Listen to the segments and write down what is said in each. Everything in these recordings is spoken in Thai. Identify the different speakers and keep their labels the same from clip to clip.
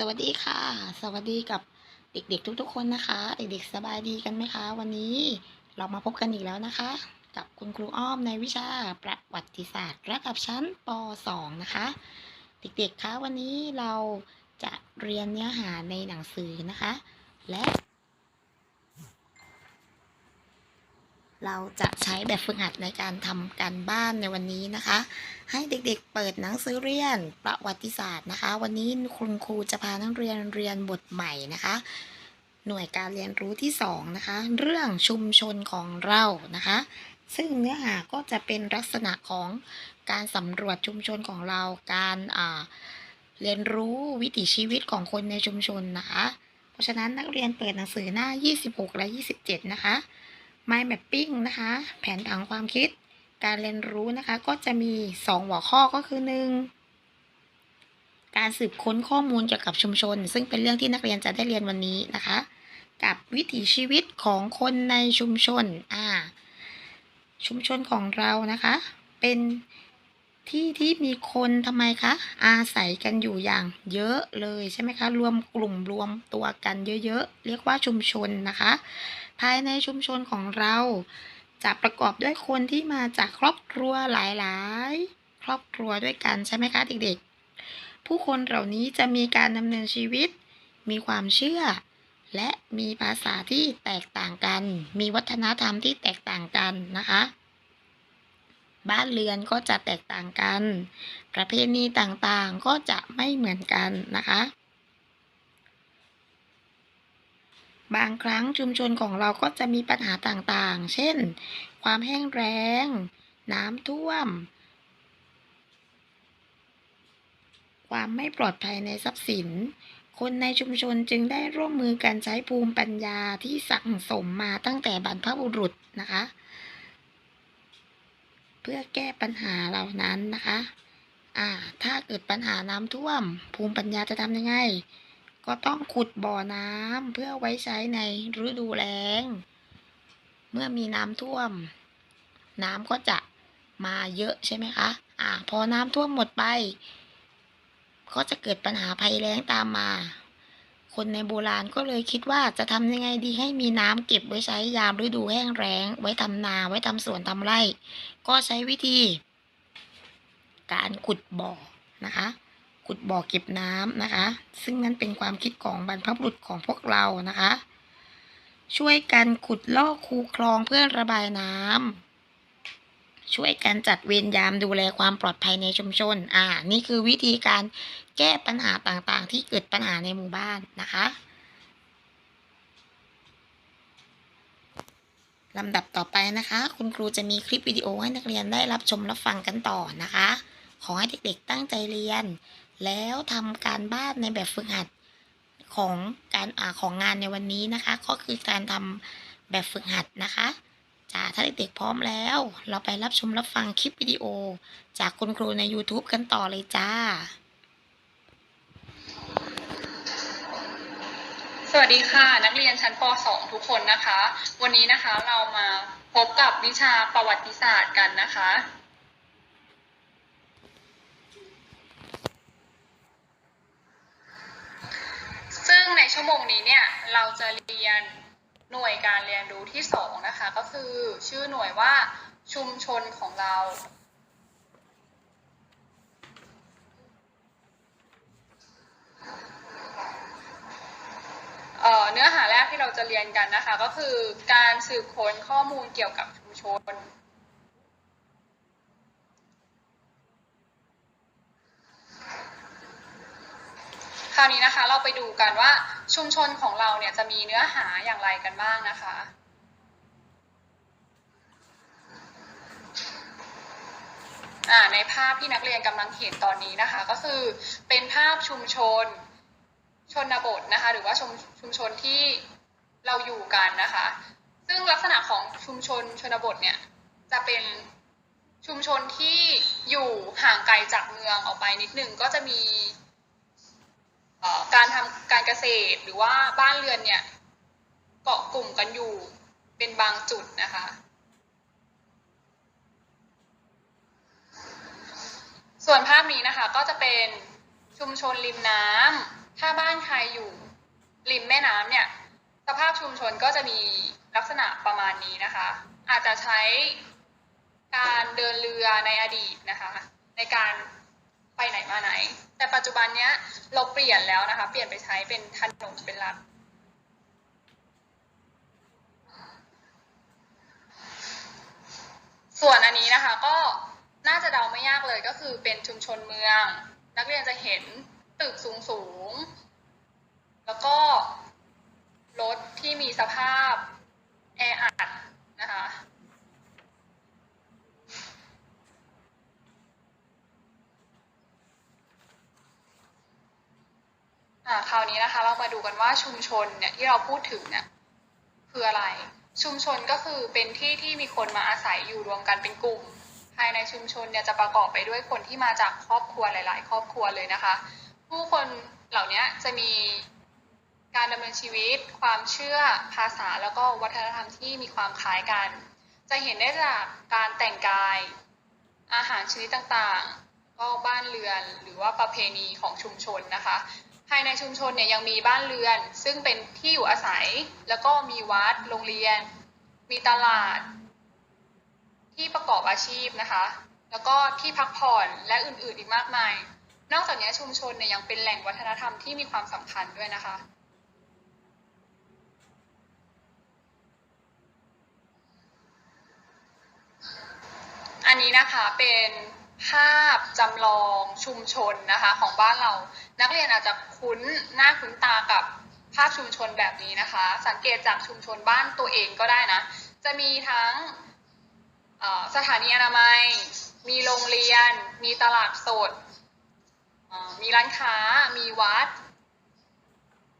Speaker 1: สวัสดีค่ะ สวัสดีกับเด็กๆทุกๆคนนะคะ เด็กๆสบายดีกันไหมคะ วันนี้เรามาพบกันอีกแล้วนะคะ กับคุณครูอ้อมในวิชาประวัติศาสตร์ ระดับชั้นป .2 นะคะ เด็กๆคะวันนี้เราจะเรียนเนื้อหาในหนังสือนะคะ และ เราจะใช้แบบฝึกหัดในการทำการบ้านในวันนี้นะคะ ให้เด็กๆเปิดหนังสือเรียนประวัติศาสตร์นะคะ วันนี้คุณครูจะพานักเรียนเรียนบทใหม่นะคะ หน่วยการเรียนรู้ที่สองนะคะ เรื่องชุมชนของเรานะคะ ซึ่งเนื้อหาก็จะเป็นลักษณะของการสำรวจชุมชนของเรา การเรียนรู้วิถีชีวิตของคนในชุมชนนะคะ เพราะฉะนั้นนักเรียนเปิดหนังสือหน้า 26 และ 27 นะคะ Mind Mapping นะคะ แผนผังความคิด การเรียนรู้นะคะ ก็จะมี 2 หัวข้อก็คือ 1. การสืบค้นข้อมูลเกี่ยวกับชุมชน ซึ่งเป็นเรื่องที่นักเรียนจะได้เรียนวันนี้นะคะ กับวิถีชีวิตของคนในชุมชน อ่า ชุมชนของเรานะคะ เป็นที่ที่มีคนทำไมคะ อาศัยกันอยู่อย่างเยอะเลยใช่ไหมคะ รวมกลุ่มรวมตัวกันเยอะๆ เรียกว่าชุมชนนะคะ ภายในชุมชนของเรา จะประกอบด้วยคนที่มาจากครอบครัวหลายๆ ครอบครัวด้วยกันใช่ไหมคะเด็กๆ ผู้คนเหล่านี้จะมีการดำเนินชีวิต มีความเชื่อ และมีภาษาที่แตกต่างกัน มีวัฒนธรรมที่แตกต่างกันนะคะบ้านเรือนก็จะแตกต่างกัน ประเพณีต่างๆก็จะไม่เหมือนกันนะคะ บางครั้งชุมชนของเราก็จะมีปัญหาต่างๆ เช่น ความแห้งแล้ง น้ำท่วม ความไม่ปลอดภัยในทรัพย์สิน คนในชุมชนจึงได้ร่วมมือกันใช้ภูมิปัญญาที่สั่งสมมาตั้งแต่บรรพบุรุษนะคะ เพื่อแก้ปัญหาเหล่านั้นนะคะ อ่า ถ้าเกิดปัญหาน้ำท่วม ภูมิปัญญาจะทำยังไง ก็ต้องขุดบ่อน้ำเพื่อไว้ใช้ในฤดูแล้ง เมื่อมีน้ำท่วม น้ำก็จะมาเยอะใช่ไหมคะอ่าพอน้ำท่วมหมดไป ก็จะเกิดปัญหาภัยแล้งตามมา คนในโบราณก็เลยคิดว่าจะทำยังไงดีให้มีน้ำเก็บไว้ใช้ยามฤดูแห้งแล้ง ไว้ทำนาไว้ทำสวนทำไร่ ก็ใช้วิธี การขุดบ่อนะคะ ขุดบ่อเก็บน้ำนะคะ ซึ่งนั่นเป็นความคิดของบรรพบุรุษของพวกเรานะคะ ช่วยกันขุดลอกคูคลองเพื่อระบายน้ำช่วยกันจัดเวรยามดูแลความปลอดภัยในชุมชน อ่า นี่คือวิธีการแก้ปัญหาต่างๆ ที่เกิดปัญหาในหมู่บ้านนะคะลำดับต่อไปนะคะ คุณครูจะมีคลิปวิดีโอให้นักเรียนได้รับชมรับฟังกันต่อนะคะ ขอให้เด็กๆตั้งใจเรียน แล้วทำการบ้านในแบบฝึกหัดของการอ่าของงานในวันนี้นะคะ ก็คือการทำแบบฝึกหัดนะคะจ้าถ้าเด็กๆพร้อมแล้ว เราไปรับชมรับฟังคลิปวิดีโอ จากคุณครูใน YouTube กันต่อเลยจ้า
Speaker 2: สวัสดีค่ะ นักเรียนชั้นป .2 ทุกคนนะคะ วันนี้นะคะเรามาพบกับวิชาประวัติศาสตร์กันนะคะ ซึ่ งในชั่วโมงนี้เนี่ยเราจะเรียนหน่วยการเรียนรู้ที่สองนะคะ ก็คือชื่อหน่วยว่าชุมชนของเราเเนื้อหาแรกที่เราจะเรียนกันนะคะ ก็คือการสืบค้นข้อมูลเกี่ยวกับชุมชน ราวนี้นะคะ เราไปดูกันว่าชุมชนของเราเนี่ยจะมีเนื้อหาอย่างไรกันบ้างนะคะ ในภาพที่นักเรียนกำลังเห็นตอนนี้นะคะ ก็คือเป็นภาพชุมชนชนบทนะคะ หรือว่าชุมชุมชนที่เราอยู่กันนะคะ ซึ่งลักษณะของชุมชนชนบทเนี่ยจะเป็นชุมชนที่อยู่ห่างไกลจากเมืองออกไปนิดนึงก็จะมี การทำการเกษตรหรือว่าบ้านเรือนเนี่ย เกาะกลุ่มกันอยู่เป็นบางจุดนะคะ ส่วนภาพนี้นะคะก็จะเป็นชุมชนริมน้ำถ้าบ้านไทยอยู่ริมแม่น้ำเนี่ย สภาพชุมชนก็จะมีลักษณะประมาณนี้นะคะ อาจจะใช้การเดินเรือในอดีตนะคะ ในการ ไปไหนมาไหน แต่ปัจจุบันเนี้ยเราเปลี่ยนแล้วนะคะ เปลี่ยนไปใช้เป็นถนนเป็นหลักส่วนอันนี้นะคะก็น่าจะเดาไม่ยากเลยก็คือเป็นชุมชนเมือง นักเรียนจะเห็นตึกสูงสูง แล้วก็รถที่มีสภาพแออัดนะคะ คราวนี้นะคะเรามาดูกันว่าชุมชนเนี่ยที่เราพูดถึงเนี่ยคืออะไร ชุมชนก็คือเป็นที่ที่มีคนมาอาศัยอยู่รวมกันเป็นกลุ่ม ภายในชุมชนเนี่ยจะประกอบไปด้วยคนที่มาจากครอบครัวหลาย ๆ ครอบครัวเลยนะคะ ผู้คนเหล่านี้จะมีการดำเนินชีวิต ความเชื่อภาษาแล้วก็วัฒนธรรมที่มีความคล้ายกัน จะเห็นได้จากการแต่งกาย อาหารชนิดต่างๆ ก็บ้านเรือนหรือว่าประเพณีของชุมชนนะคะ ภายในชุมชนเนี่ยยังมีบ้านเรือน ซึ่งเป็นที่อยู่อาศัย แล้วก็มีวัดโรงเรียน มีตลาด ที่ประกอบอาชีพนะคะ แล้วก็ที่พักผ่อนและอื่นๆอีกมากมาย นอกจากนี้ชุมชนเนี่ยยังเป็นแหล่งวัฒนธรรมที่มีความสำคัญด้วยนะคะอันนี้นะคะเป็น ภาพจำลองชุมชนนะคะของบ้านเรา นักเรียนอาจจะคุ้นหน้าคุ้นตากับภาพชุมชนแบบนี้นะคะ สังเกตจากชุมชนบ้านตัวเองก็ได้นะ จะมีทั้งสถานีอนามัย มีโรงเรียน มีตลาดสด มีร้านค้า มีวัด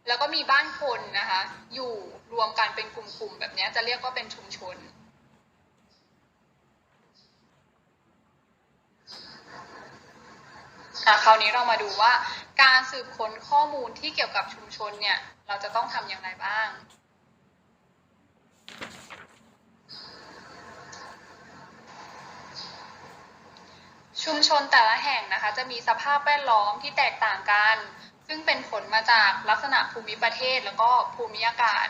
Speaker 2: แล้วก็มีบ้านคนนะคะ อยู่รวมกันเป็นกลุ่มๆแบบนี้จะเรียกว่าเป็นชุมชน ค่ะคราวนี้เรามาดูว่าการสืบค้นข้อมูลที่เกี่ยวกับชุมชนเนี่ย เราจะต้องทำอย่างไรบ้าง ชุมชนแต่ละแห่งนะคะ จะมีสภาพแวดล้อมที่แตกต่างกัน ซึ่งเป็นผลมาจากลักษณะภูมิประเทศแล้วก็ภูมิอากาศ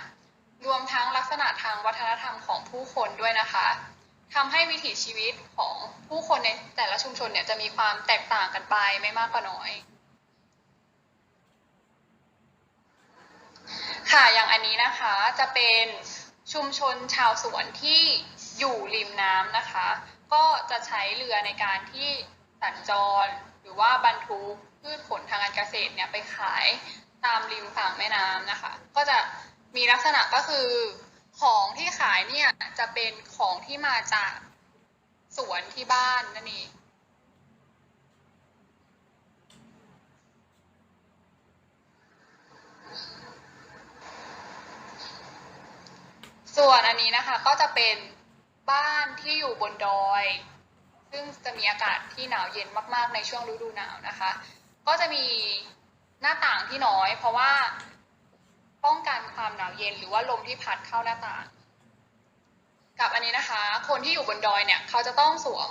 Speaker 2: รวมทั้งลักษณะทางวัฒนธรรมของผู้คนด้วยนะคะ ทำให้วิถีชีวิตของผู้คนในแต่ละชุมชนเนี่ยจะมีความแตกต่างกันไปไม่มากก็น้อย ค่ะอย่างอันนี้นะคะจะเป็นชุมชนชาวสวนที่อยู่ริมน้ำนะคะ ก็จะใช้เรือในการที่สัญจร หรือว่าบรรทุกพืชผลทางการเกษตรเนี่ยไปขายตามริมฝั่งแม่น้ำนะคะ ก็จะมีลักษณะก็คือ ของที่ขายเนี่ยจะเป็นของที่มาจากสวนที่บ้านนั่นเองส่วนอันนี้นะคะก็จะเป็นบ้านที่อยู่บนดอย ซึ่งจะมีอากาศที่หนาวเย็นมาก ๆ ในช่วงฤดูหนาวนะคะ ก็จะมีหน้าต่างที่น้อย เพราะว่า ป้องกันความหนาวเย็นหรือว่าลมที่พัดเข้าหน้าต่าง กับอันนี้นะคะ คนที่อยู่บนดอยเนี่ย เขาจะต้องสวม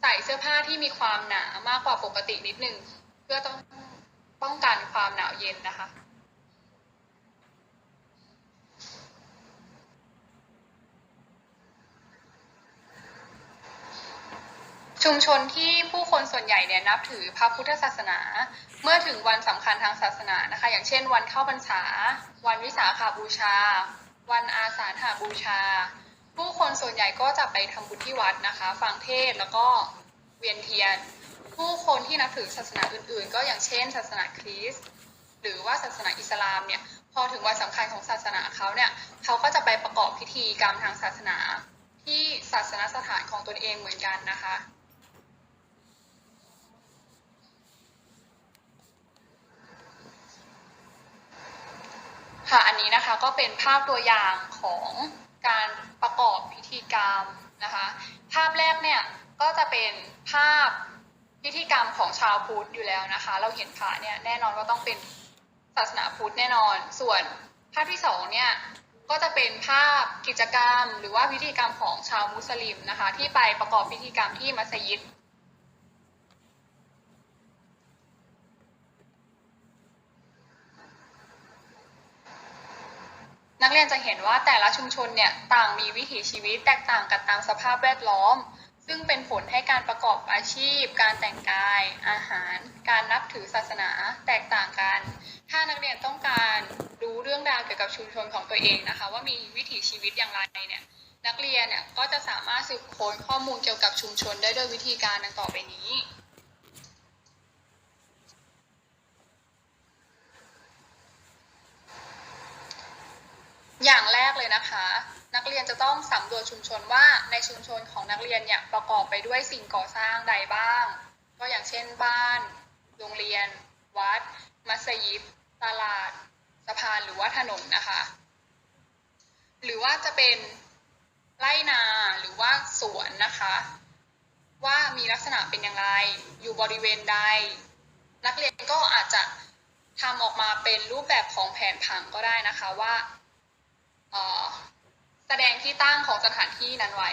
Speaker 2: ใส่เสื้อผ้าที่มีความหนามากกว่าปกตินิดนึง เพื่อต้องป้องกันความหนาวเย็นนะคะ ชุมชนที่ผู้คนส่วนใหญ่เนี่ยนับถือพระพุทธศาสนา เมื่อถึงวันสำคัญทางศาสนานะคะ อย่างเช่น วันเข้าพรรษา วันวิสาขาบูชา วันอาสาฬหาบูชา ผู้คนส่วนใหญ่ก็จะไปทำบุญที่วัดนะคะ ฟังเทศแล้วก็เวียนเทียน ผู้คนที่นับถือศาสนาอื่นๆ ก็อย่างเช่น ศาสนาคริสต์หรือว่าศาสนาอิสลามเนี่ยพอถึงวันสำคัญของศาสนาเขาเนี่ยเขาก็จะไปประกอบพิธีกรรมทางศาสนา ที่ศาสนสถานของตนเองเหมือนกันนะคะ ค่ะอันนี้นะคะก็เป็นภาพตัวอย่างของการประกอบพิธีกรรมนะคะภาพแรกเนี่ยก็จะเป็นภาพพิธีกรรมของชาวพุทธอยู่แล้วนะคะ เราเห็นพระเนี่ยแน่นอนว่าต้องเป็นศาสนาพุทธแน่นอน ส่วนภาพที่สองเนี่ยก็จะเป็นภาพกิจกรรม หรือว่าพิธีกรรมของชาวมุสลิมนะคะ ที่ไปประกอบพิธีกรรมที่มัสยิด ค นักเรียนจะเห็นว่าแต่ละชุมชนเนี่ยต่างมีวิถีชีวิตแตกต่างกันตามสภาพแวดล้อม ซึ่งเป็นผลให้การประกอบอาชีพ การแต่งกาย อาหาร การนับถือศาสนาแตกต่างกัน ถ้านักเรียนต้องการรู้เรื่องราวเกี่ยวกับชุมชนของตัวเองนะคะ ว่ามีวิถีชีวิตอย่างไรเนี่ยนักเรียนเนี่ยก็จะสามารถสืบค้นข้อมูลเกี่ยวกับชุมชนได้ด้วยวิธีการดังต่อไปนี้ อย่างแรกเลยนะคะ นักเรียนจะต้องสำรวจชุมชนว่าในชุมชนของนักเรียนเนี่ยประกอบไปด้วยสิ่งก่อสร้างใดบ้าง ก็อย่างเช่นบ้าน โรงเรียน วัด มัสยิด ตลาด สะพานหรือว่าถนนนะคะ หรือว่าจะเป็นไร่นาหรือว่าสวนนะคะ ว่ามีลักษณะเป็นอย่างไร อยู่บริเวณใด นักเรียนก็อาจจะทำออกมาเป็นรูปแบบของแผนผังก็ได้นะคะว่า แสดงที่ตั้งของสถานที่นั้นไว้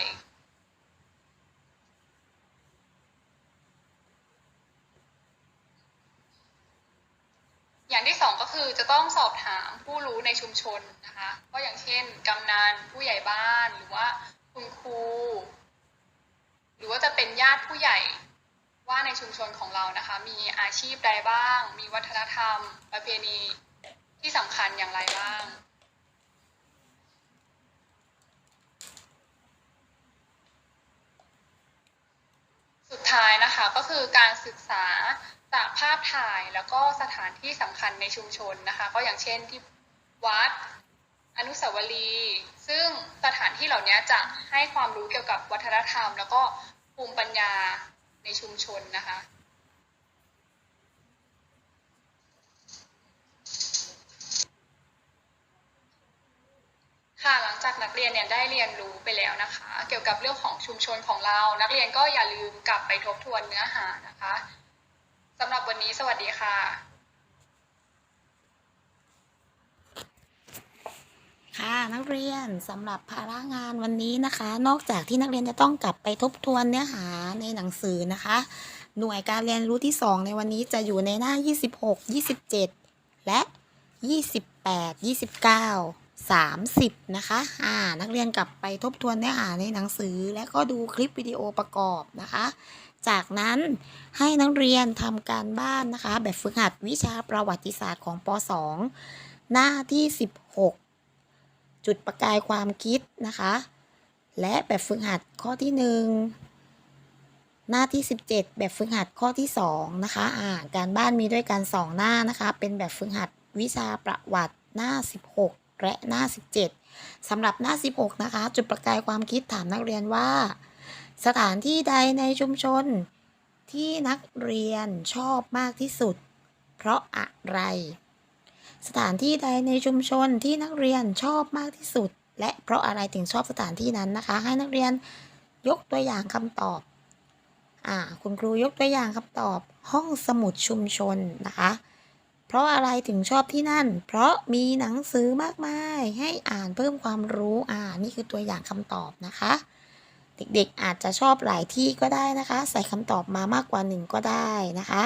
Speaker 2: อย่างที่สองก็คือจะต้องสอบถามผู้รู้ในชุมชนนะคะก็อย่างเช่นกำนันผู้ใหญ่บ้านหรือว่าคุณครู หรือว่าจะเป็นญาติผู้ใหญ่ว่าในชุมชนของเรานะคะ มีอาชีพใดบ้าง มีวัฒนธรรม ประเพณีที่สำคัญอย่างไรบ้าง สุดท้าย นะคะก็คือการศึกษาจากภาพถ่ายแล้วก็สถานที่สำคัญในชุมชนนะคะ ก็อย่างเช่นที่วัดอนุสาวรีย์ซึ่งสถานที่เหล่านี้จะให้ความรู้เกี่ยวกับวัฒนธรรม แล้วก็ภูมิปัญญาในชุมชนนะคะ ค่ะหลังจากนักเรียนเนี่ยได้เรียนรู้ไปแล้วนะคะ เกี่ยวกับเรื่องของชุมชนของเรา นักเรียนก็อย่าลืมกลับไปทบทวนเนื้อหานะคะสำหรับวันนี้สวัสดีค่ะ
Speaker 1: ค่ะนักเรียนสำหรับภาระงานวันนี้นะคะ นอกจากที่นักเรียนจะต้องกลับไปทบทวนเนื้อหาในหนังสือนะคะ หน่วยการเรียนรู้ที่ 2 ในวันนี้จะอยู่ในหน้า 26 27 และ 28 29 30 นะคะอ่านักเรียนกลับไปทบทวนเนื้อหาในหนังสือ และก็ดูคลิปวิดีโอประกอบนะคะ จากนั้นให้นักเรียนทำการบ้านนะคะ แบบฝึกหัดวิชาประวัติศาสตร์ของป .2 หน้าที่ 16 จุดประกายความคิดนะคะ และแบบฝึกหัดข้อที่ 1 หน้าที่ 17 แบบฝึกหัดข้อที่ 2 นะคะอ่าการบ้านมีด้วยกัน 2 หน้านะคะ เป็นแบบฝึกหัดวิชาประวัติหน้า 16 และหน้า 17สำหรับหน้า 16 นะคะ จุดประกายความคิดถามนักเรียนว่า สถานที่ใดในชุมชน ที่นักเรียนชอบมากที่สุด เพราะอะไร สถานที่ใดในชุมชนที่นักเรียนชอบมากที่สุด และเพราะอะไรถึงชอบสถานที่นั้นนะคะ ให้นักเรียนยกตัวอย่างคำตอบอ่าคุณครูยกตัวอย่างคำตอบห้องสมุดชุมชนนะคะ เพราะอะไรถึงชอบที่นั่น เพราะมีหนังสือมากมาย ให้อ่านเพิ่มความรู้อ่านี่คือตัวอย่างคำตอบนะคะ เด็กๆอาจจะชอบหลายที่ก็ได้นะคะ ใส่คำตอบมามากกว่าหนึ่งก็ได้นะคะ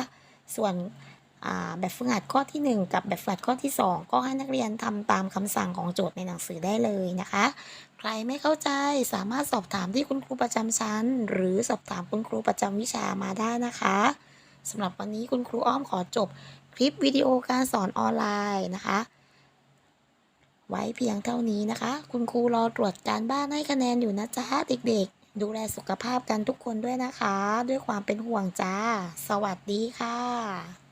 Speaker 1: ส่วนแบบฝึกหัดข้อที่ 1 กับแบบฝึกหัดข้อที่ 2 ก็ให้นักเรียนทำตามคำสั่งของโจทย์ในหนังสือได้เลยนะคะ ใครไม่เข้าใจสามารถสอบถามที่คุณครูประจำชั้น หรือสอบถามคุณครูประจำวิชามาได้นะคะสำหรับวันนี้คุณครูอ้อมขอจบ ลิปวิดีโอการสอนออนไลน์นะคะ ไว้เพียงเท่านี้นะคะ คุณครูรอตรวจการบ้านให้คะแนนอยู่นะจ๊ะเด็กๆ ดูแลสุขภาพกันทุกคนด้วยนะคะ ด้วยความเป็นห่วงจ้า สวัสดีค่ะ